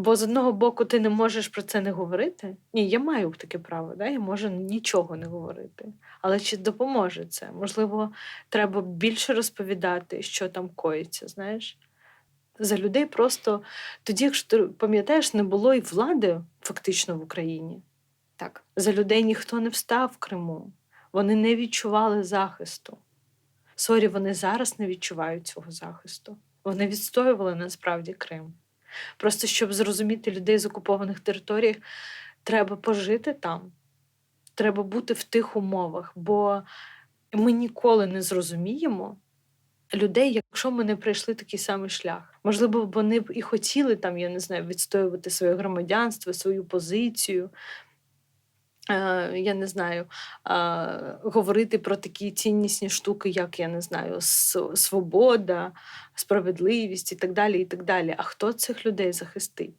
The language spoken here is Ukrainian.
Бо з одного боку ти не можеш про це не говорити. Ні, я маю таке право, да? я можу нічого не говорити. Але чи допоможе це? Можливо, треба більше розповідати, що там коїться, знаєш? За людей просто тоді, якщо ти пам'ятаєш, не було і влади фактично в Україні. Так. За людей ніхто не встав в Криму. Вони не відчували захисту. Сорі, вони зараз не відчувають цього захисту. Вони відстоювали насправді Крим. Просто щоб зрозуміти людей з окупованих територій, треба пожити там. Треба бути в тих умовах, бо ми ніколи не зрозуміємо людей, якщо ми не пройшли такий самий шлях. Можливо, вони б і хотіли там, я не знаю, відстоювати своє громадянство, свою позицію. Е, я не знаю, е, говорити про такі ціннісні штуки, як я не знаю, свобода, справедливість і так далі. і так далі. А хто цих людей захистить?